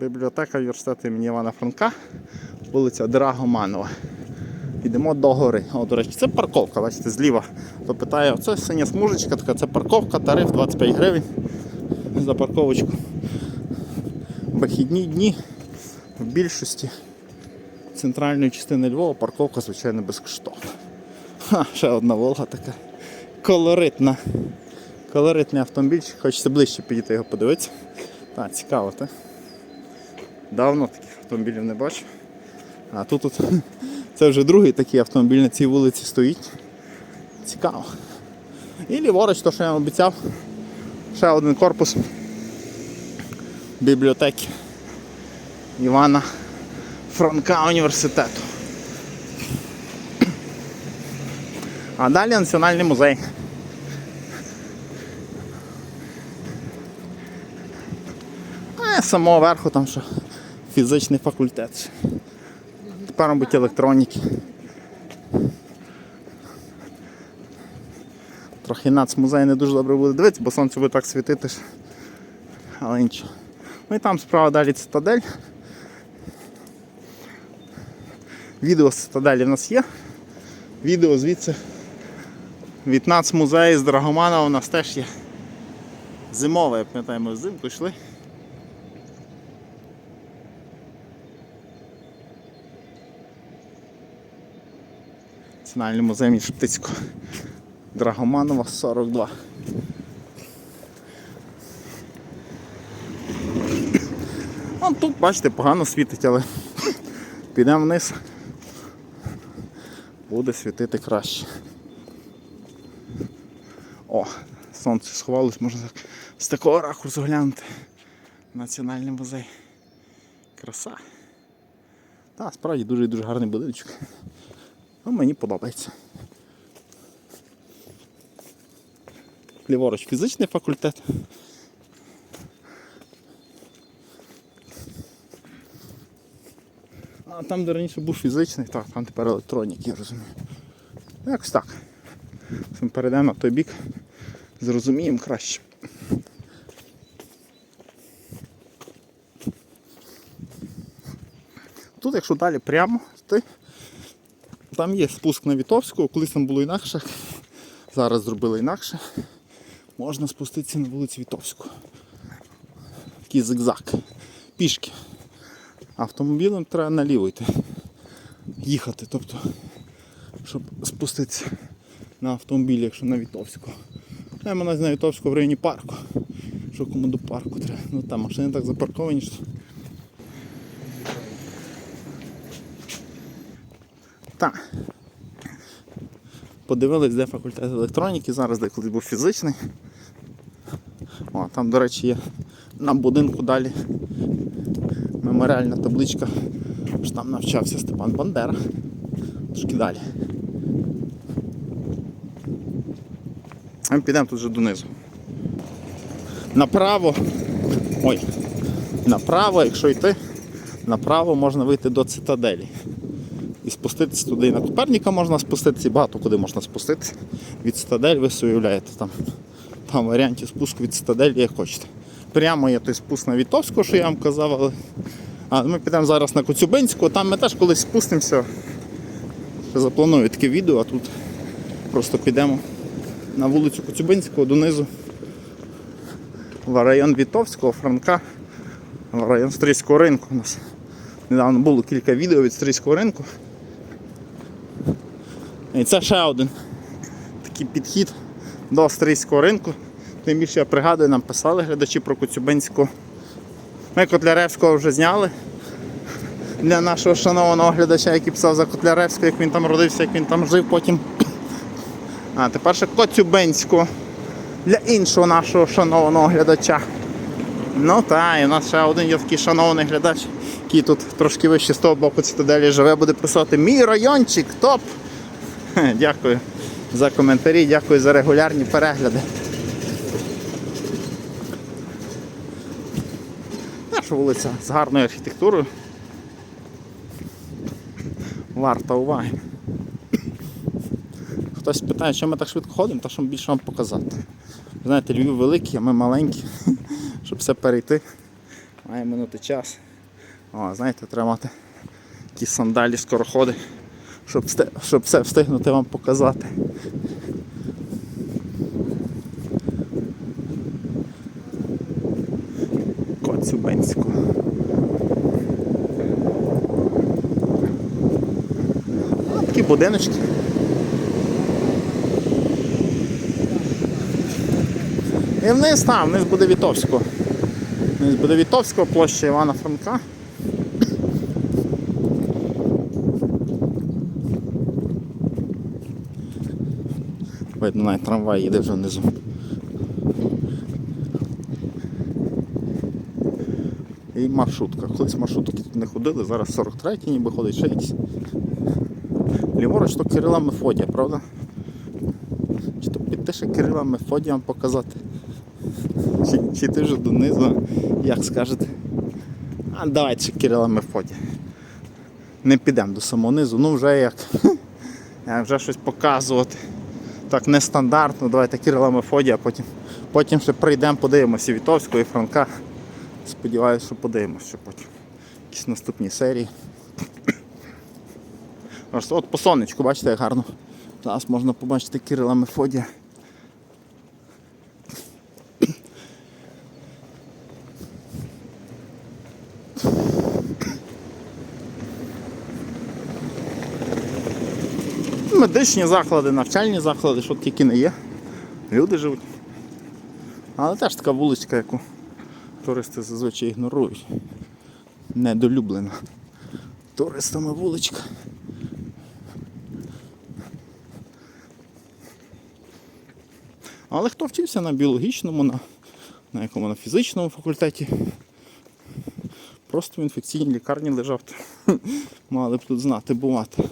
Бібліотека університету імені Івана Франка, вулиця Драгоманова. Йдемо до гори. О, до речі, це парковка, бачите, зліва. То питає, оце синя смужечка, така це парковка, тариф 25 гривень за парковочку. Вихідні дні в більшості центральної частини Львова парковка, звичайно, безкоштовна. Ха, ще одна Волга така колоритна. Колоритний автомобільчик, хочеться ближче підійти його подивитися. Так, цікаво, так? Давно таких автомобілів не бачив. А тут, тут це вже другий такий автомобіль на цій вулиці стоїть. Цікаво. І ліворуч, то, що я обіцяв, ще один корпус бібліотеки Івана Франка університету. А далі Національний музей. А з самого верху там що фізичний факультет. Тепер, мабуть, електроніки. Трохи нацмузей не дуже добре буде дивитися, бо сонце буде так світити. Але нічого. Ну і там справа далі цитадель. Відео з цитаделі в нас є. Відео звідси від нацмузею з Драгомана у нас теж є. Зимове, я пам'ятаю, ми взимку йшли. Національний музей імені Шептицького. Драгоманова 42. Вон тут, бачите, погано світить, але підемо вниз. Буде світити краще. О, сонце сховалось, можна так з такого ракурсу глянути. Національний музей. Краса. Так, справді дуже дуже гарний будиночок. Ну, мені подобається. Ліворуч фізичний факультет. А там, де раніше був фізичний, так, там тепер електроніки, я розумію. Ну, Якось так. Ми перейдемо на той бік, зрозуміємо краще. Тут, якщо далі прямо, йти, там є спуск на Вітовську, колись там було інакше, зараз зробили інакше. Можна спуститися на вулицю Вітовську. Такий зигзаг. Пішки. Автомобілем треба наліво йти. Їхати, тобто, щоб спуститися на автомобілі, якщо на Вітовську. Я мене на Вітовську в районі парку. Що кому до парку треба. Ну там машини так запарковані. що Так. Подивились, де факультет електроніки, зараз де колись був фізичний. О, там, до речі, є на будинку далі меморіальна табличка, що там навчався Степан Бандера. Трошки далі. Ми підемо тут вже донизу. Направо. Ой, направо, якщо йти, направо можна вийти до цитаделі. І спуститися туди і на Коперніка можна спуститися, і багато куди можна спуститися. Від цитадель ви уявляєте, там, там варіантів спуску від цитаделі як хочете. Прямо є той спуск на Вітовську, що я вам казав, але а ми підемо зараз на Коцюбинську, там ми теж колись спустимося. Запланую таке відео, а тут просто підемо на вулицю Коцюбинського донизу в район Вітовського, Франка, в район Стрийського ринку. У нас недавно було кілька відео від Стрийського ринку. І це ще один такий підхід до австрійського ринку. Тим більше я пригадую, нам писали глядачі про Коцюбинську. Ми Котляревського вже зняли для нашого шанованого глядача, який писав за Котляревського, як він там родився, як він там жив потім. А тепер ще Коцюбинську для іншого нашого шанованого глядача. Ну так, і у нас ще один є такий шанований глядач, який тут трошки вище з того боку цитаделі живе, буде писати Мій райончик, топ! Дякую за коментарі, дякую за регулярні перегляди. Наша вулиця з гарною архітектурою. Варта уваги. Хтось питає, що ми так швидко ходимо, та щоб більше вам показати. Ви знаєте, Львів великий, а ми маленькі. Щоб все перейти, Має минути час. О, знаєте, треба мати ті сандалі скороходи, щоб, щоб все встигнути вам показати. Коцюбинську. А, такі будиночки. І вниз там, вниз буде Вітовського. Вниз буде Вітовського, площа Івана Франка. Видно, навіть трамвай їде вже внизу. І маршрутка. Колись маршрутки тут не ходили, зараз 43-й ніби ходить ще якісь. Ліворуч то Кирила Мефодія, правда? Чи то піти ще Кирила Мефодія вам показати? Чи, чи ти вже донизу, як скажете? А давайте ще Кирила Мефодія. Не підемо до самого низу, ну вже як. як вже щось показувати. Так нестандартно, давайте Кирила Мефодія, потім, потім ще прийдемо, подивимося Вітовського і Франка. Сподіваюся, що подивимося потім. Якісь наступні серії. От по сонечку, бачите, як гарно. Зараз можна побачити Кирила Мефодія. Медичні заклади, навчальні заклади, що тільки не є. Люди живуть. Але теж така вуличка, яку туристи зазвичай ігнорують. Недолюблена. Туристами вуличка. Але хто вчився на біологічному, на, на якому на фізичному факультеті, просто в інфекційній лікарні лежав, мали б тут знати бувати.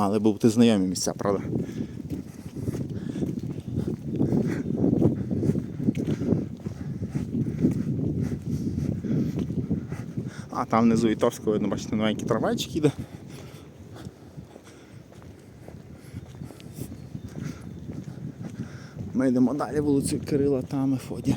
Мали бути знайомі місця, правда? А там внизу Ітовського, видно, бачите, новенький трамвайчик їде. Ми йдемо далі вулицю Кирила та Мефодія.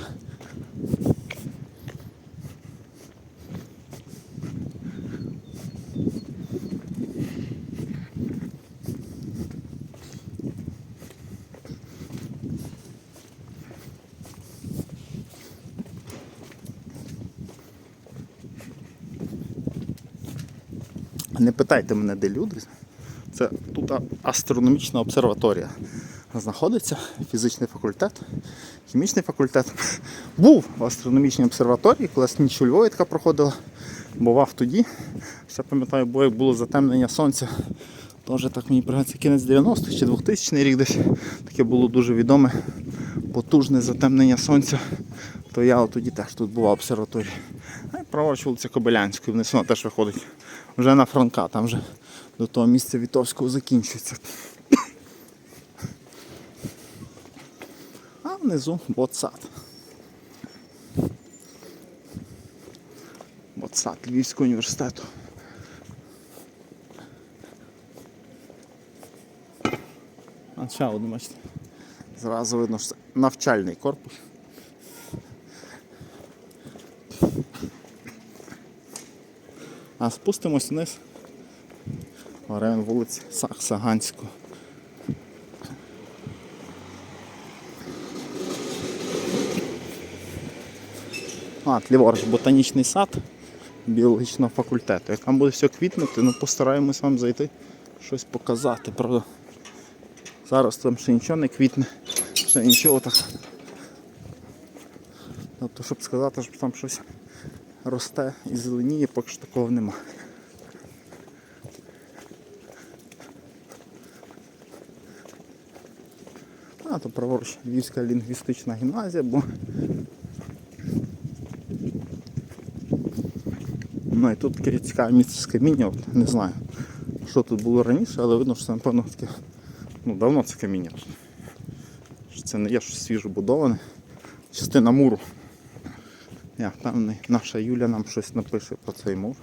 Не питайте мене, де люди. Це тут астрономічна обсерваторія. Знаходиться фізичний факультет, хімічний факультет. Був в астрономічній обсерваторії, коли ніч у Львові така проходила. Бував тоді. Ще пам'ятаю, бо як було затемнення сонця. Теж так мені пригадується кінець 90-х чи 2000 рік десь. Таке було дуже відоме, потужне затемнення сонця. То я тоді теж тут був в обсерваторії. А праворуч вулиця Кобилянської, вниз вона теж виходить вже на Франка, там вже до того місця Вітовського закінчується. А внизу ботсад. Ботсад Львівського університету. А ще один, бачите. Зразу видно, що це навчальний корпус. А спустимось вниз. в район вулиці Саксаганського. А, ліворуч, ботанічний сад біологічного факультету. Як там буде все квітнути, ну постараємось вам зайти, щось показати, правда. Зараз там ще нічого не квітне, ще нічого так. Тобто, щоб сказати, що там щось росте і зеленіє, поки що такого нема. А, то праворуч Львівська лінгвістична гімназія, бо Ну і тут таке цікаве місце з каміння, от, не знаю, що тут було раніше, але видно, що це напевно таке, ну давно це каміння. Що Це не є щось свіжобудоване. Частина муру. Я впевнений, наша Юля нам щось напише про цей мур.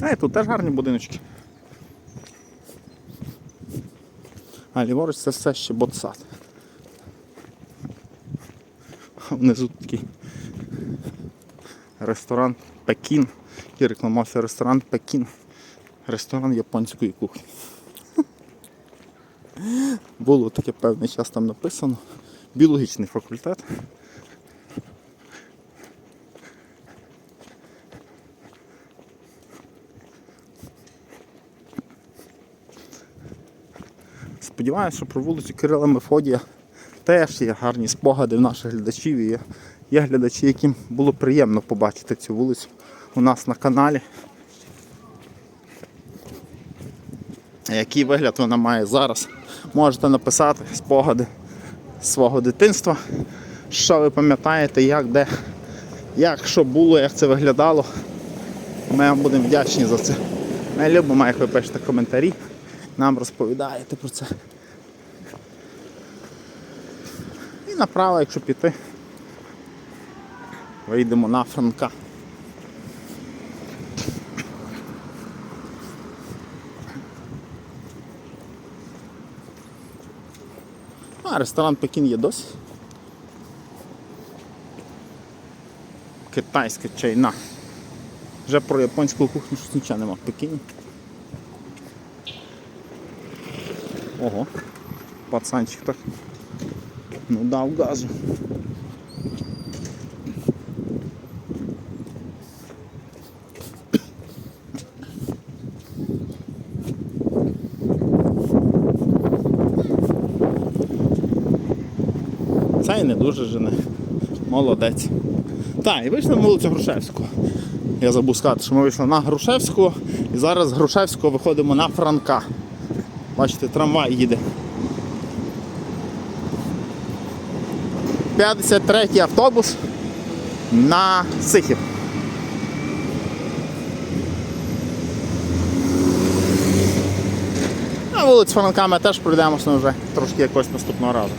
А тут теж гарні будиночки. А ліворуч це все ще ботсад. Внизу такий ресторан Пекін. І рекламався ресторан Пекін. Ресторан японської кухні. Було таке певний час там написано. Біологічний факультет. Сподіваюся, що про вулицю Кирила Мефодія теж є гарні спогади в наших глядачів. І є, глядачі, яким було приємно побачити цю вулицю у нас на каналі. Який вигляд вона має зараз? Можете написати спогади свого дитинства. Що ви пам'ятаєте, як, де, як що було, як це виглядало. Ми вам будемо вдячні за це. Ми любимо, як ви пишете коментарі, нам розповідаєте про це. І направо, якщо піти, вийдемо на Франка. А, ресторан Пекін є досі. Китайська чайна. Вже про японську кухню щось нічого нема в Пекіні. Ого, пацанчик так. Ну дав газу. Цей не дуже жене. Молодець. Так, і вийшли на вулицю Грушевського. Я забув сказати, що ми вийшли на Грушевського і зараз з Грушевського виходимо на Франка. Бачите, трамвай їде. 53-й автобус на Сихів. На вулицю Франка теж пройдемося вже трошки якось наступного разу.